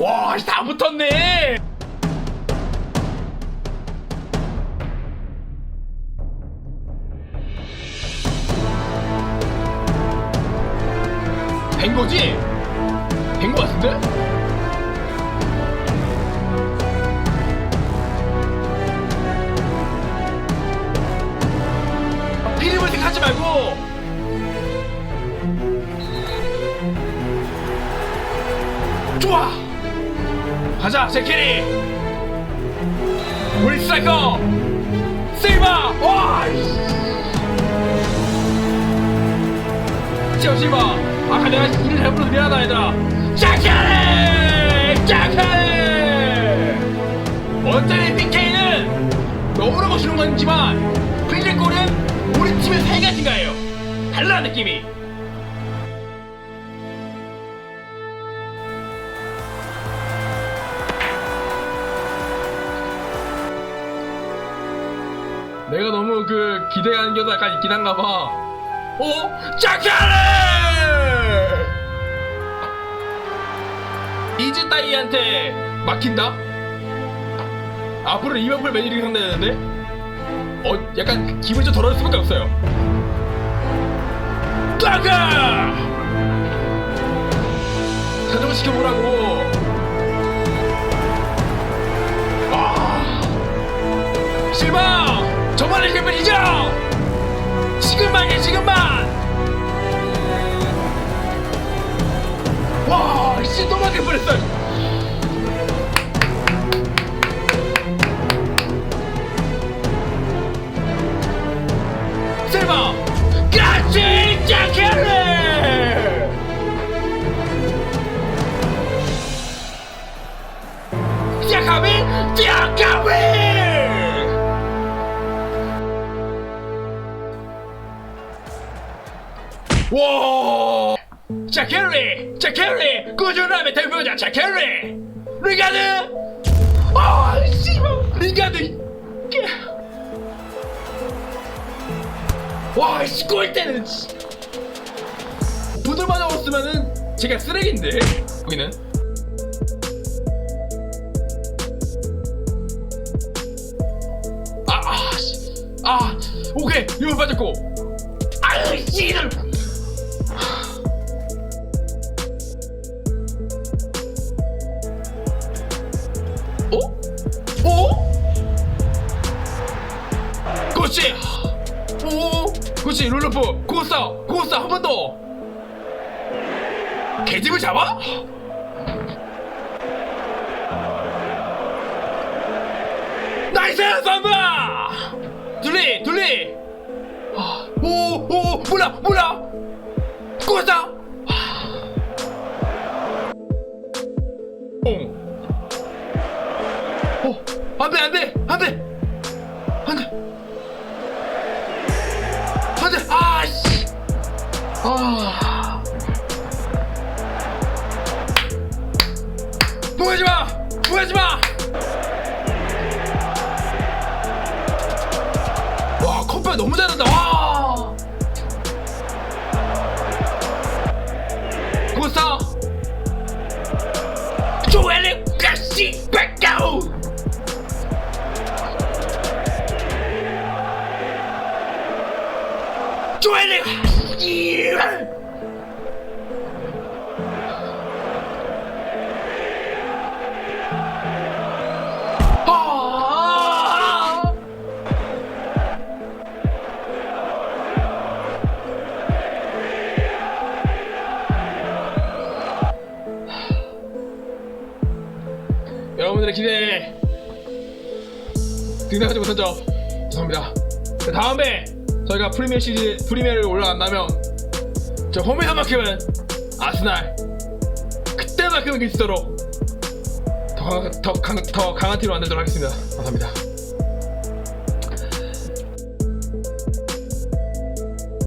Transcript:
와, 다 붙었네. 된 거지? 된 거 같은데? 아, 피리불색 하지 말고 좋아 가자 제키리 우리 스트라이커 실바 와 지어 실바 아까 내가 이를 잘못해서 미안하다 얘들아. 제키리 제키리 원자의 BK는 너무나 멋있는 건지만 필리골은 우리 팀의 세 가지가예요? 달라 느낌이 내가 너무 그 기대하는 게 약간 있긴 한가 봐. 어? 자카레! 이즈 따이한테 막힌다? 앞으로 리버풀 매니를 상대하는데? 어, 약간 기분이 좀 덜어질 수밖에 없어요. 따가! 자전거 시켜보라고. 저만의 기분이죠! 지금만이야, 지금만! 와, 씨, 뻔했어! 와! 자 캐리! 자 캐리! 꾸준함의 대표자 자 캐리! 리가드! 아 씨발! 리가드! 깨. 와 씨, 골 때는 씨. 부들만 없으면은 제가 쓰레기인데 여기는 아, 아, 씨. 아, 오케이, 이거 빠졌고. 아유, 씨를. 어? 어? 그렇지. 오, 그렇지, 룰루프. 고스타, 고스타 한번 더. 개집을 잡아? 나이스 선바! 둘리, 둘리. 아, 오, 오, 몰라, 몰라. 고스타. 옹. 어, 안 돼, 안 돼, 안 돼, 안 돼, 안 돼, 아, 보지 마, 보지 마. 와, 컴퓨터 너무 잘한다, 와. 가시. 아! 여러분들의 기대에 등장하지 못한 점 죄송합니다. 그 다음에 저희가 프리미어 시즌 프리미어를 올라간다면 저 홈에서만큼은 아스날 그때만큼은 그리스도로 더, 강- 더, 강, 더 강한 팀을 만들도록 하겠습니다. 감사합니다.